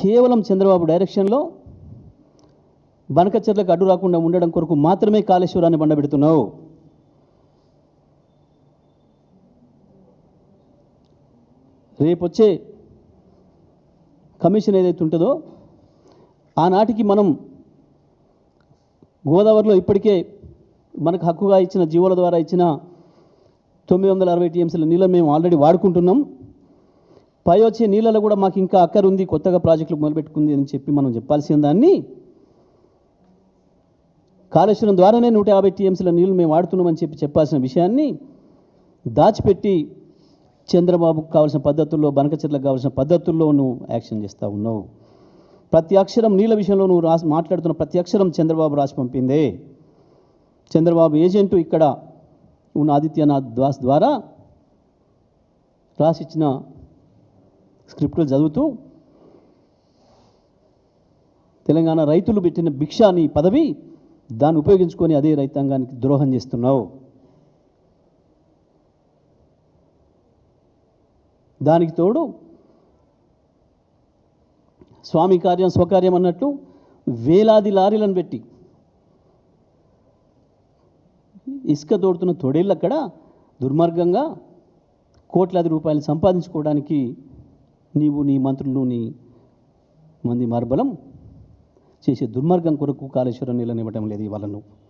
కేవలం చంద్రబాబు డైరెక్షన్లో బనకచెర్లకు అడ్డు రాకుండా ఉండడం కొరకు మాత్రమే కాళేశ్వరాన్ని బండబెడుతున్నావు. రేపొచ్చే కమిషన్ ఏదైతే ఉంటుందో ఆనాటికి మనం గోదావరిలో ఇప్పటికే మనకు హక్కుగా ఇచ్చిన జీవోల ద్వారా ఇచ్చిన తొమ్మిది వందల అరవై టీఎంసీల నీళ్ళని మేము ఆల్రెడీ వాడుకుంటున్నాం. పై వచ్చే నీళ్ళలో కూడా మాకు ఇంకా అక్కరుంది కొత్తగా ప్రాజెక్టులు మొదలుపెట్టుకుంది అని చెప్పి మనం చెప్పాల్సిన దాన్ని. కాళేశ్వరం ద్వారానే నూట యాభై టీఎంసీల నీళ్ళు మేము వాడుతున్నామని చెప్పి చెప్పాల్సిన విషయాన్ని దాచిపెట్టి చంద్రబాబుకు కావాల్సిన పద్ధతుల్లో బనకచెట్లకు కావాల్సిన పద్ధతుల్లో నువ్వు యాక్షన్ చేస్తూ ఉన్నావు ప్రతి అక్షరం నీళ్ళ విషయంలో నువ్వు రాసి మాట్లాడుతున్న ప్రతి అక్షరం చంద్రబాబు రాసి పంపిందే. చంద్రబాబు ఏజెంటు ఇక్కడ ఉన్న ఆదిత్యనాథ్ దాస్ ద్వారా రాసిచ్చిన స్క్రిప్టులు చదువుతూ తెలంగాణ రైతులు పెట్టిన భిక్ష నీ పదవి దాన్ని ఉపయోగించుకొని అదే రైతాంగానికి ద్రోహం చేస్తున్నావు. దానికి తోడు స్వామి కార్యం స్వకార్యం అన్నట్టు వేలాది లారీలను పెట్టి ఇసుక తోడుతున్న తొడేళ్ళు అక్కడ దుర్మార్గంగా కోట్లాది రూపాయలు సంపాదించుకోవడానికి నీవు నీ మంత్రులు నీ మంది మార్బలం చేసే దుర్మార్గం కొరకు కాళేశ్వరం నిలనివ్వటం లేదు ఇవాళ నువ్వు.